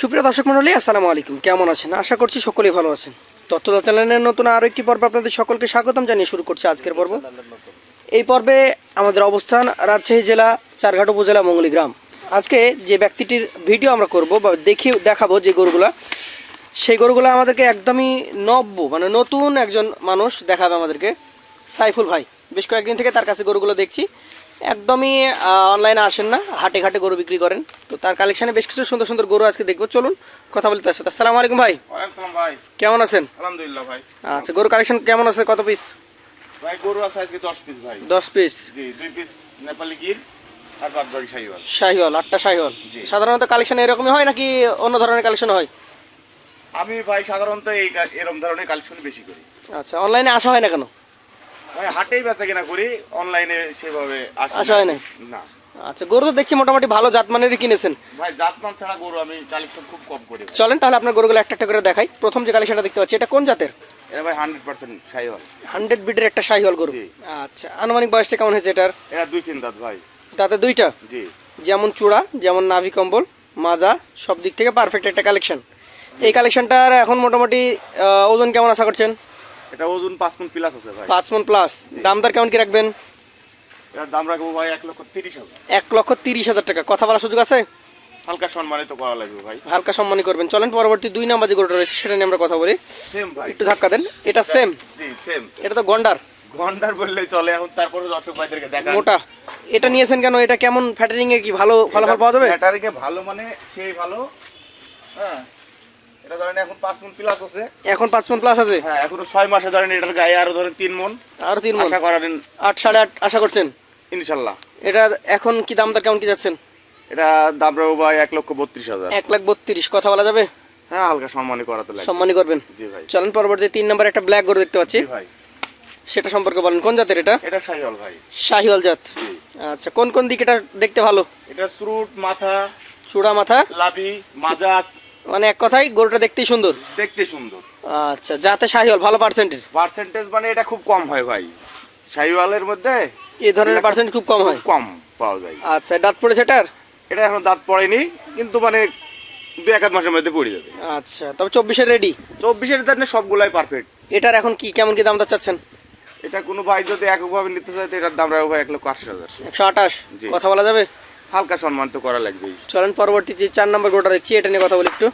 সুপ্রিয় দর্শক মন্ডলী আসসালামু আলাইকুম। কেমন আছেন? আশা করছি সকলেই ভালো আছেন। তথ্যদা চ্যানেলের নতুন আরও একটি পর্ব আপনাদের সকলকে স্বাগতম জানিয়ে শুরু করছি আজকের পর্ব। এই পর্বে আমাদের অবস্থান রাজশাহী জেলা, চারঘাট উপজেলা, মঙ্গলী গ্রাম। আজকে যে ব্যক্তিটির ভিডিও আমরা করব বা দেখি, দেখাবো যে গরুগুলা, সেই গরুগুলো আমাদেরকে একদমই নব্য মানে নতুন একজন মানুষ দেখাবে আমাদেরকে। সাইফুল ভাই, বেশ কয়েকদিন থেকে তার কাছে গরুগুলো দেখছি। একদমই অনলাইনে আসেন না হাটে ঘাটে গরু বিক্রি করেন। তো তার কালেকশনে বেশ কিছু সুন্দর সুন্দর গরু আজকে দেখব। চলুন কথা বলি তার সাথে আসসালামু আলাইকুম ভাই। ভাই। কেমন আছেন? আলহামদুলিল্লাহ ভাই। আচ্ছা গরু কালেকশন কেমন আছে? কত পিস ভাই গরু আছে আজকে দশ পিস ভাই। দশ পিস জি দুই পিস নেপালি গির আর বাদ বাকি শাহিওয়াল। শাহিওয়াল আটটা শাহিওয়াল। জি। সাধারণত কালেকশন এরকমই হয় নাকি অন্য ধরনের কালেকশন হয়? আমি ভাই সাধারণত এই এরম ধরনের কালেকশন বেশি করি। আচ্ছা অনলাইনে আসা হয় না কেন? ভাই হাটেই বেচা কিনা করি অনলাইনে সেভাবে আসা হয় না? না। আচ্ছা গরু তো দেখছি মোটামুটি ভালো জাতমানেরই কিনেছেন। ভাই জাতমান ছাড়া গরু আমি কালেকশন খুব কম করি চলেন তাহলে আপনার গরুগুলো একটা একটা করে দেখাই। প্রথম যে কালেকশনটা দেখতে পাচ্ছি এটা কোন জাতের? এটা ভাই হান্ড্রেড পার্সেন্ট শাহিওয়াল হান্ড্রেড বিডের একটা শাহিওয়াল গরু। আচ্ছা আনুমানিক বয়সটা কেমন হয়েছে এটার? এটা দুই তিন দাঁত ভাই। তাতে দুইটা? জি। যেমন চূড়া যেমন নাভি কম্বল মাজা সব দিক থেকে পারফেক্ট একটা কালেকশন এই কালেকশনটার এখন মোটামুটি ওজন কেমন আশা করছেন? এটা ওজন পাঁচ মন প্লাস আছে ভাই। পাঁচ মন প্লাস দামদার কেমন কি রাখবেন? এটার দাম রাখব ভাই এক লক্ষ তিরিশ হাজার। এক লক্ষ তিরিশ হাজার টাকা। কথা বলার সুযোগ আছে? হালকা সম্মানিত করা লাগবে ভাই। হালকা সম্মানই করবেন। চলেন পরবর্তী দুই নাম্বার যে গরুটা রয়েছে সেটা নিয়ে আমরা কথা বলি। সেম ভাই। একটু ধাক্কা দেন। এটা সেম জি সেম এটা তো গন্ডার। ঘণ্টার বললেই চলে এখন তারপরে দর্শক ভাইদেরকে দেখা মোটা। এটা নিয়েছেন কেন? এটা কেমন ফ্যাটারিং এ কি ভালো ফলাফল পাওয়া যাবে? ব্যাটারিকে ভালো মানে সেই ভালো। হ্যাঁ। এটা ধরেন এখন মন প্লাস আছে। এখন পাঁচ মন প্লাস আছে? হ্যাঁ এখনও মাসে ধরেন এটার গায়ে আরও ধরেন মন। আর মন? আশা করেন করছেন? এটা এখন কি দামদার কেমন কি যাচ্ছেন? এটা দাম রাখব ভাই লক্ষ বত্রিশ হাজার। এক লাখ বত্রিশ। কথা বলা যাবে? হ্যাঁ হালকা সম্মানই করাতে লাগে সম্মানই করবেন। জি ভাই। চলেন পরবর্তী তিন নাম্বার একটা ব্ল্যাক গরু দেখতে পাচ্ছি। জি ভাই। সেটা সম্পর্কে বলেন। কোন জাতের এটা? এটা শাহিওয়াল ভাই। শাহিওয়াল জাত। আচ্ছা কোন কোন দিক এটা দেখতে ভালো? এটা স্রুট মাথা চূড়া মাথা? লাভি মাজা মানে এক কথাই গরুটা দেখতেই সুন্দর। দেখতে সুন্দর। আচ্ছা যাতে শাহিওয়াল ভালো পার্সেন্টেজ পার্সেন্টেজ মানে এটা খুব কম হয় ভাই। শাহিওয়ালের মধ্যে এই ধরনের পার্সেন্ট খুব কম হয়? কম পাওয়া যায়। আচ্ছা দাঁত পড়েছে এটার? এটা এখন দাঁত পড়েনি কিন্তু মানে দু এক মাসের মধ্যে পড়ে যাবে। আচ্ছা তবে চব্বিশের রেডি চব্বিশের দাঁত সবগুলাই পারফেক্ট এটার এখন কি কেমন কি দাম চাচ্ছেন? এটা কোনো ভাই যদি এককভাবে নিতে চায় তো এটার দাম রাখব ভাই এক লক্ষ আটশো হাজার। একশো আঠাশ। কথা বলা যাবে? হালকা সম্মান তো করা লাগবে চলেন পরবর্তী যে চার নম্বর গরুটা দেখছি এটা নিয়ে কথা বলি একটু।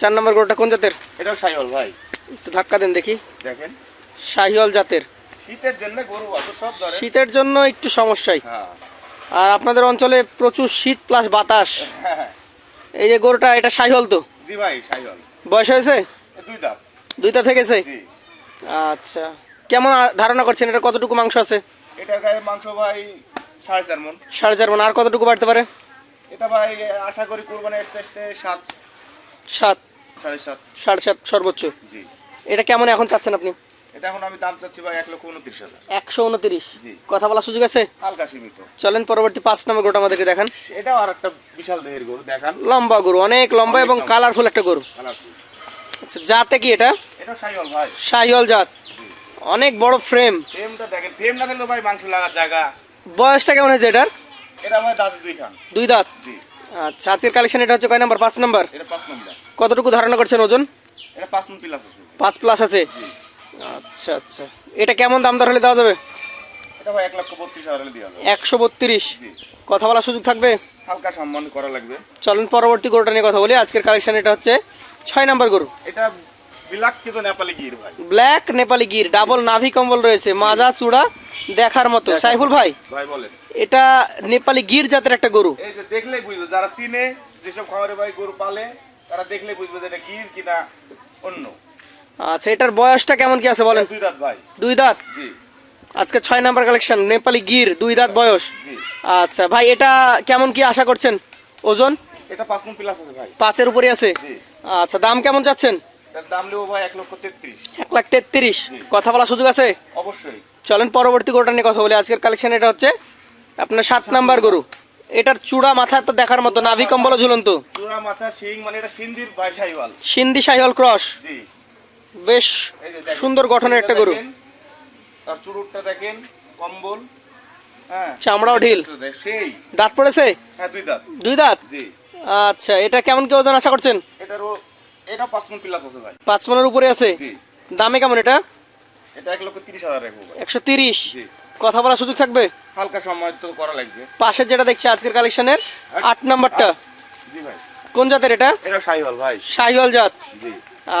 চার নম্বর গরুটা কোন জাতের? এটাও সাইহল ভাই। একটু ধাক্কা দেন দেখি। দেখেন। শাহিওয়াল জাতের। শীতের জন্য গরু অত সব ধরে। শীতের জন্য একটু সমস্যাই। হ্যাঁ। আর আপনাদের অঞ্চলে প্রচুর শীত প্লাস বাতাস। হ্যাঁ। এই যে গরুটা এটা শাহিওয়াল তো? জি ভাই সাইহল বয়স হয়েছে? দুই দাঁত। দুইটা থেকেছে? জি। আচ্ছা। কেমন ধারণা করছেন এটা কতটুকু মাংস আছে? এটার গায়ে মাংস ভাই সাড়ে চার মন সাড়ে চার মন আর কতটুকু বাড়তে পারে? এটা ভাই আশা করি কোরবানি আসতে আসতে সাত সাত। সাড়ে সাত। সাড়ে সাত সর্বোচ্চ? জি। এটা কেমন এখন চাচ্ছেন আপনি? এটা এখন আমি দাম চাচ্ছি ভাই এক লক্ষ উনত্রিশ হাজার। একশো উনত্রিশ? জি। কথা বলার সুযোগ আছে? হালকা সীমিত। চলেন পরবর্তী পাঁচ নম্বর গরুটা আমাদেরকে দেখান। এটাও আর একটা বিশাল দেহের গরু দেখান। লম্বা গরু অনেক লম্বা এবং কালারফুল একটা গরু। কালারফুল আচ্ছা জাতে কি এটা? এটা সাইহল ভাই। শাহিওয়াল জাত। অনেক বড় ফ্রেম ফ্রেমটা দেখেন ফ্রেম না দিলেও ভাই মাংস লাগার জায়গা। বয়সটা কেমন হয়েছে এটার? এটা ভাই দাঁত দুই খান। দুই দাঁত? জি। আচ্ছা আজকের কালেকশন এটা হচ্ছে কয় নাম্বার? পাঁচ নাম্বার? এটা পাঁচ নম্বর। কতটুকু ধারণা করছেন ওজন? এটা পাঁচ প্লাস আছে। পাঁচ প্লাস আছে? আচ্ছা আচ্ছা। এটা কেমন দাম দর হলে দেওয়া যাবে? এটা ভাই এক লক্ষ বত্রিশ হাজার হলে দেওয়া যাবে। একশো বত্রিশ? কথা বলার সুযোগ থাকবে? হালকা সম্মান করা লাগবে। চলেন পরবর্তী গরুটা নিয়ে কথা বলি। আজকের কালেকশন এটা হচ্ছে ছয় নাম্বার গরু। এটা ব্ল্যাক নেপালি গির ডাবল নাভি কম্বল রয়েছে মাজা চূড়া দেখার মতো। সাইফুল ভাই ভাই বলেন। এটা নেপালি গির জাতের একটা গরু। এই যে দেখলেই বুঝবে যারা চিনে যেসব খামারে ভাই গরু পালে তারা দেখলেই বুঝবে যে এটা গির কিনা অন্য। আচ্ছা এটার বয়সটা কেমন কি আছে বলেন? দুই দাঁত ভাই। দুই দাঁত? জি। আজকে ছয় নাম্বার কালেকশন নেপালি গির দুই দাঁত বয়স। আচ্ছা ভাই এটা কেমন কি আশা করছেন? ওজন? এটা পাঁচ প্লাস আছে ভাই। পাঁচের উপরে আছে? আচ্ছা দাম কেমন চাচ্ছেন? এটার দাম নেব ভাই এক লক্ষ তেত্রিশ। এক লাখ তেত্রিশ। কথা বলার সুযোগ আছে? অবশ্যই। চলেন পরবর্তী গরুটা নিয়ে কথা বলি। আজকের কালেকশন এটা হচ্ছে আপনার সাত নাম্বার গরু। এটার চূড়া মাথা তো দেখার মতো নাভি কম্বল ঝুলন্ত। চূড়া মাথা শিং মানে এটা সিন্দির সাইওয়াল। ক্রস। জি। বেশ। সুন্দর গঠনের একটা গরু। তার চুরুটটা দেখেন কম্বল হ্যাঁ। চামড়াও ঢিল। সেই। দাঁত পড়েছে? হ্যাঁ দুই দাঁত। দুই দাঁত? জি। আচ্ছা এটা কেমন কি ওজন আশা করছেন? এটারও এটা পাঁচ মন প্লাস আছে ভাই। পাঁচ মনের উপরে আছে? জি। দামে কেমন এটা? এটা এক লক্ষ তিরিশ হাজার রাখব একশো তিরিশ? জি। কথা বলার সুযোগ থাকবে? হালকা সময় তো করা লাগবে। পাশের যেটা দেখছি আজকের কালেকশনের আট নাম্বারটা। জি ভাই। কোন জাতের এটা? এটা শাহিওয়াল ভাই। শাহিওয়াল জাত। জি।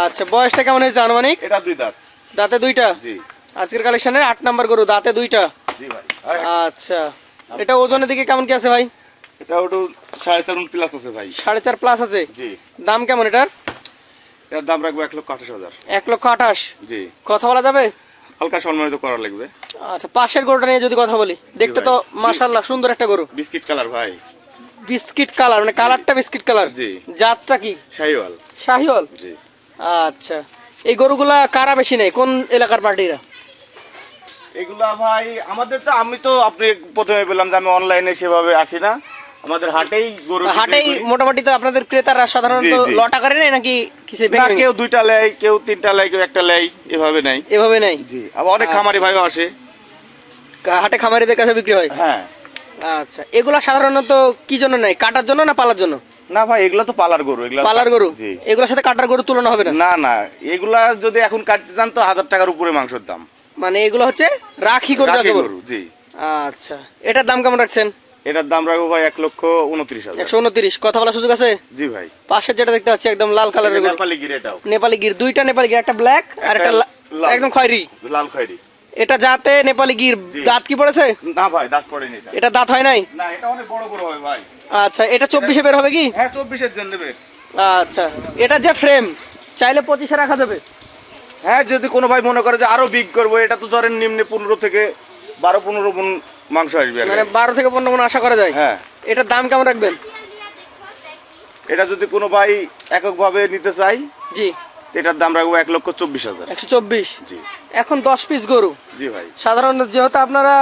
আচ্ছা বয়সটা কেমন হয়েছে আনুমানিক? এটা দুই দাঁত। দাঁতে দুইটা? জি। আজকের কালেকশনের আট নাম্বার গরু দাঁতে দুইটা। জি ভাই। আচ্ছা। এটা ওজনের দিকে কেমন কি আছে ভাই? এটা ওটু সাড়ে চার প্লাস আছে ভাই। সাড়ে চার প্লাস আছে? জি। দাম কেমন এটার? এটার দাম রাখব এক লক্ষ আঠাশ হাজার। এক লক্ষ আঠাশ? জি। কথা বলা যাবে? হালকা সম্মানিত করা লাগবে। আচ্ছা পাশের গরুটা নিয়ে যদি কথা বলি দেখতে তো মাশাল্লাহ সুন্দর একটা গরু। বিস্কিট কালার ভাই। বিস্কিট কালার মানে কালারটা বিস্কিট কালার। জি। জাতটা কি? শাহিওয়াল। শাহিওয়াল? জি। আচ্ছা। এই গরুগুলা কারা বেশি নেই কোন এলাকার পার্টিরা? এগুলা ভাই আমাদের তো আমি তো আপনি প্রথমে বললাম যে আমি অনলাইনে সেভাবে আসি না। আমাদের হাটেই গরু হাটেই মোটামুটি তো আপনাদের ক্রেতারা সাধারণত। লট নেয় নাকি কিসে না? কেউ দুইটা লেয় কেউ তিনটা লেয় কেউ একটা লেয় এভাবে নাই এভাবে নেই জি আবার অনেক খামারি ভাইও আসে। হাটে খামারিদের কাছে বিক্রি হয়? হ্যাঁ। আচ্ছা এগুলা সাধারণত কি জন্য নেয়? কাটার জন্য না পালার জন্য? না ভাই এগুলা তো পালার গরু এগুলা পালার গরু? এগুলোর সাথে কাটার গরু তুলনা হবে না? না না এগুলা যদি এখন কাটতে যান তো হাজার টাকার উপরে মাংসের দাম। মানে এগুলো হচ্ছে রাখি গরু রাখি গরু জি। আচ্ছা এটার দাম কেমন রাখছেন? এটার দাম রাখব ভাই এক লক্ষ উনত্রিশ হাজার। একশো উনত্রিশ। কথা বলার সুযোগ আছে? জি ভাই। পাশের যেটা দেখতে পাচ্ছি একদম লাল কালারের নেপালি গির এটাও। নেপালি গির। দুইটা নেপালি গির একটা ব্ল্যাক আর একটা একদম খয়েরি। লাল খয়েরি। এটা যাতে নেপালি গির। দাঁত কি পড়েছে? না ভাই দাঁত পড়েনি এটা। এটা দাঁত হয় নাই? না এটা অনেক বড় বড় হয় ভাই। আচ্ছা এটা চব্বিশে বের হবে কি? হ্যাঁ চব্বিশের জন্য নেবে। আচ্ছা এটা যে ফ্রেম চাইলে পঁচিশে রাখা যাবে। হ্যাঁ যদি কোনো ভাই মনে করে যে আরও বিগ করব এটা তো ধরেন নিম্নে পনেরো থেকে বারো পনেরো মাংস আসবে মানে বারো থেকে পনেরো মন আশা করা যায়? হ্যাঁ। এটার দাম কেমন রাখবেন? এটা যদি কোনো ভাই এককভাবে নিতে চাই জি। এটার দাম রাখব এক লক্ষ চব্বিশ হাজার। একশো চব্বিশ? জি। এখন দশ পিস গরু। জি ভাই। সাধারণত যেহেতু আপনারা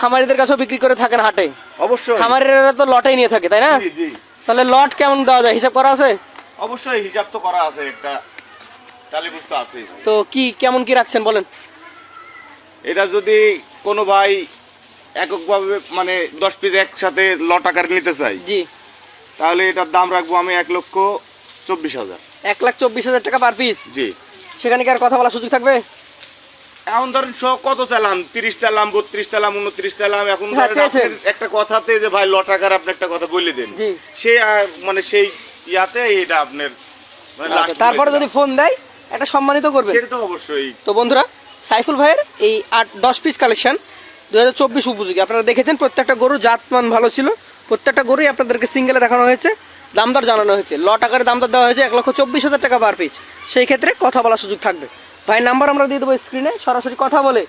খামারিদের কাছেও বিক্রি করে থাকেন হাটে অবশ্যই। খামারিরা তো লটেই নিয়ে থাকে তাই না? জি তাহলে লট কেমন দেওয়া যায়? হিসাব করা আছে? অবশ্যই হিসাব তো করা আছে একটা বুঝতে আছে তো কি কেমন কি রাখছেন বলেন? এটা যদি কোনো ভাই এককভাবে মানে দশ পিস একসাথে লট আকারে নিতে চাই? জি। তাহলে এটার দাম রাখব আমি এক লক্ষ চব্বিশ হাজার। এক লাখ চব্বিশ হাজার টাকা পার পিস জি। সেখানে কি আর কথা বলার সুযোগ থাকবে? এখন ধরেন সব কত চালাম তিরিশ চালাম বত্রিশ চালাম উনত্রিশ চালাম এখন হ্যাঁ, একটা কথাতে যে ভাই ল টাকার আপনি একটা কথা বলে দেন। জি। সেই মানে সেই ইয়াতে এটা আপনার মানে আচ্ছা, তারপরে যদি ফোন দেয় এটা সম্মানিত করবে। সেটা তো অবশ্যই। তো বন্ধুরা সাইফুল ভাইয়ের এই আট দশ পিস কালেকশন দু হাজার চব্বিশ উপযোগী। আপনারা দেখেছেন প্রত্যেকটা গরু জাতমান ভালো ছিল। প্রত্যেকটা গরুই আপনাদেরকে সিঙ্গেলে দেখানো হয়েছে। দামদার জানানো হয়েছে। ল টাকার দামদার দেওয়া হয়েছে এক লক্ষ চব্বিশ হাজার টাকা পার পিস সেই ক্ষেত্রে কথা বলার সুযোগ থাকবে। ভাই নাম্বার আমরা দিয়ে দেবো স্ক্রিনে সরাসরি কথা বলে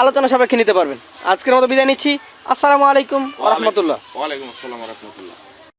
আলোচনা সাপেক্ষে নিতে পারবেন। আজকের মতো বিদায় নিচ্ছি। আসসালামু আলাইকুম রহমতুল্লাহ। ওয়ালাইকুম আসসালাম রহমতুল্লাহ।